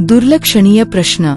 दुर्लक्षणीय प्रश्न.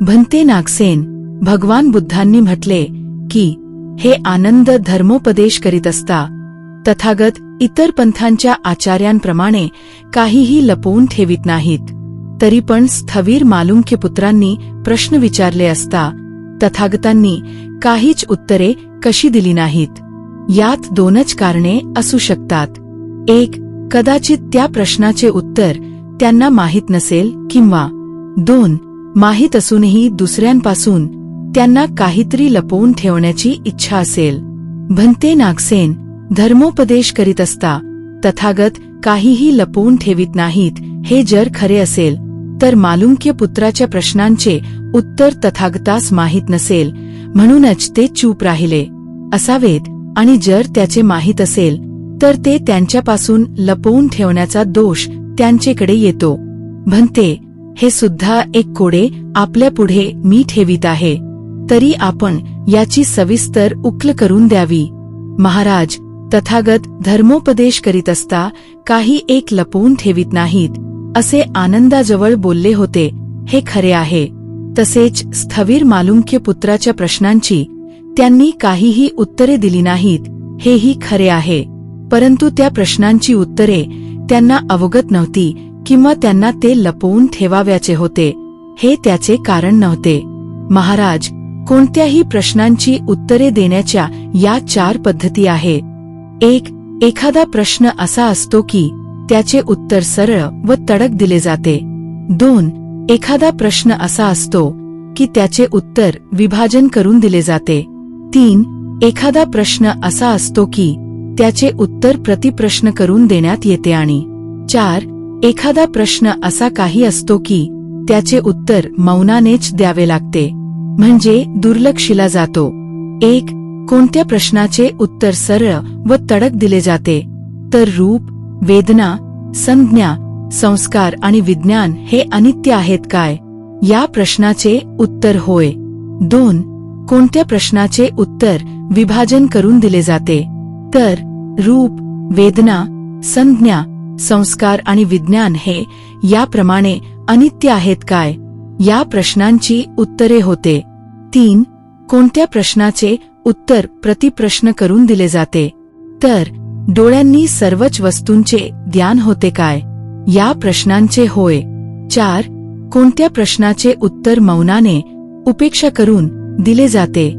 भंते नागसेन भगवान बुद्धांनी म्हटले की हे आनंद धर्मोपदेश करीत असता. तथागत इतर पंथांच्या आचार्यांप्रमाणे काहीही लपवून ठेवित नाहीत. तरी पण स्थवीर मालुंख्य पुत्रांनी प्रश्न विचारले असता तथागतांनी काहीच उत्तरे कशी दिली नाहीत. यात दोनच कारणे असू शकतात. एक कदाचित त्या प्रश्नाचे उत्तर त्यांना माहीत नसेल किंवा दोन माहीत असूनही दुसऱ्यांपासून त्यांना काहीतरी लपवून ठेवण्याची इच्छा असेल. भंते नागसेन धर्मोपदेश करीत असता तथागत काहीही लपवून ठेवित नाहीत हे जर खरे असेल तर मालुंक्य पुत्राच्या प्रश्नांचे उत्तर तथागतास माहीत नसेल म्हणूनच ते चूप राहिले. असावेत आणि जर त्याचे माहीत असेल तर ते त्यांच्यापासून लपवून ठेवण्याचा दोष त्यांचेकडे येतो. भंते हे सुद्धा एक कोडे आपल्या पुढे मी ठेवीत आहे. तरी आपण याची सविस्तर उकल करून द्यावी. महाराज तथागत धर्मोपदेश करीत असता काही एक लपवून ठेवीत नाहीत. असे आनंदाजवळ बोलले होते हे खरे आहे. तसेच स्थवीर मालुंक्य पुत्राच्या प्रश्नांची त्यांनी काहीही उत्तरे दिली नाहीत. हेही खरे आहे. परंतु त्या प्रश्नांची उत्तरे त्यांना अवगत नव्हती. किंवा त्यांना ते लपवून ठेवाव्याचे होते हे त्याचे कारण नव्हते. महाराज कोणत्याही प्रश्नांची उत्तरे देण्याच्या या चार पद्धती आहे. एक एखादा प्रश्न असा असतो की त्याचे उत्तर सरळ व तडक दिले जाते. दोन एखादा प्रश्न असा असतो की त्याचे उत्तर विभाजन करून दिले जाते. तीन एखादा प्रश्न असा असतो की त्याचे उत्तर प्रतिप्रश्न करून देण्यात येते आणि चार एखादा प्रश्न असा काही असतो की त्याचे उत्तर मौनानेच द्यावे लागते. म्हणजे दुर्लक्षिला जातो. एक कोणत्या प्रश्नाचे उत्तर सरळ व तडक दिले जाते? तर रूप वेदना संज्ञा संस्कार आणि विज्ञान हे अनित्य आहेत काय? या प्रश्नाचे उत्तर होय. दोन कोणत्या प्रश्नाचे उत्तर विभाजन करून दिले जाते? तर रूप वेदना संज्ञा संस्कार आणि विज्ञान हे याप्रमाणे अनित्य आहेत काय? या प्रश्नांची उत्तरे होते. तीन कोणत्या प्रश्नाचे उत्तर प्रतिप्रश्न करून दिले जाते? तर डोळ्यांनी सर्वच वस्तूंचे ध्यान होते काय? या प्रश्नांचे होय. चार कोणत्या प्रश्नाचे उत्तर मौनाने उपेक्षा करून दिले जाते?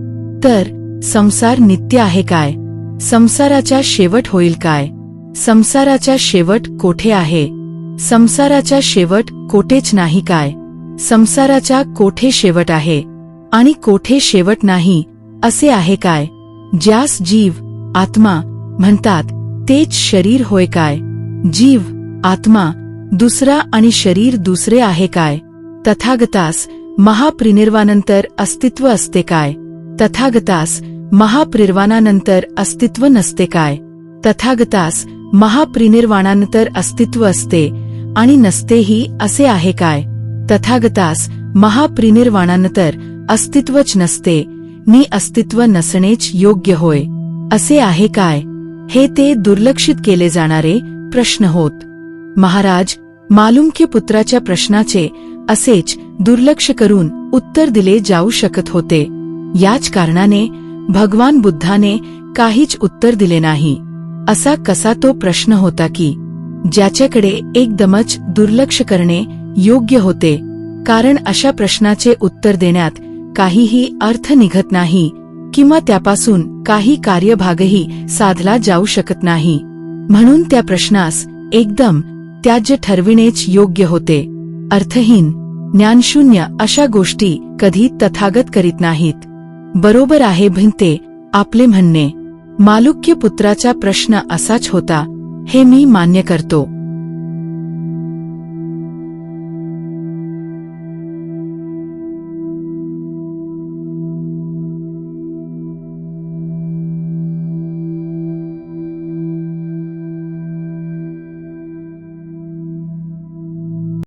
तर संसार नित्य आहे काय? संसाराचा शेवट होईल काय? संसाराचा शेवट कोठे आहे? संसाराचा शेवट कोठेच नाही काय? संसाराचा कोठे शेवट आहे? आणि कोठे शेवट नाही असे आहे काय? ज्यास जीव आत्मा म्हणतात तेच शरीर होय काय? जीव आत्मा दुसरा आणि शरीर दुसरे आहे काय? तथागतास महाप्रिनिर्वानंतर अस्तित्व असते काय? तथागतास महाप्रिर्वानानंतर अस्तित्व नसते काय? तथागतास महाप्रिनिर्वाणानंतर अस्तित्व असते आणि नसतेही असे आहे काय? तथागतास महाप्रिनिर्वाणानंतर अस्तित्वच नसते नि अस्तित्व नसणेच योग्य होय. असे आहे काय? हे ते दुर्लक्षित केले जाणारे प्रश्न होत. महाराज मालुंक्य पुत्राच्या प्रश्नाचे असेच दुर्लक्ष करून उत्तर दिले जाऊ शकत होते. याच कारणाने भगवान बुद्धाने काहीच उत्तर दिले नाही. असा कसा तो प्रश्न होता की ज्याच्याकडे एकदमच दुर्लक्ष करणे योग्य होते कारण अशा प्रश्नाचे उत्तर देण्यात काहीही अर्थ निघत नाही किंवा त्यापासून काही कार्यभागही साधला जाऊ शकत नाही. म्हणून त्या प्रश्नास एकदम त्याज्य ठरविणेच योग्य होते. अर्थहीन ज्ञानशून्य अशा गोष्टी कधी तथागत करीत नाहीत. बरोबर आहे भिंते आपले म्हणणे. मालुक्य पुत्राचा प्रश्न असाच होता हे मी मान्य करतो.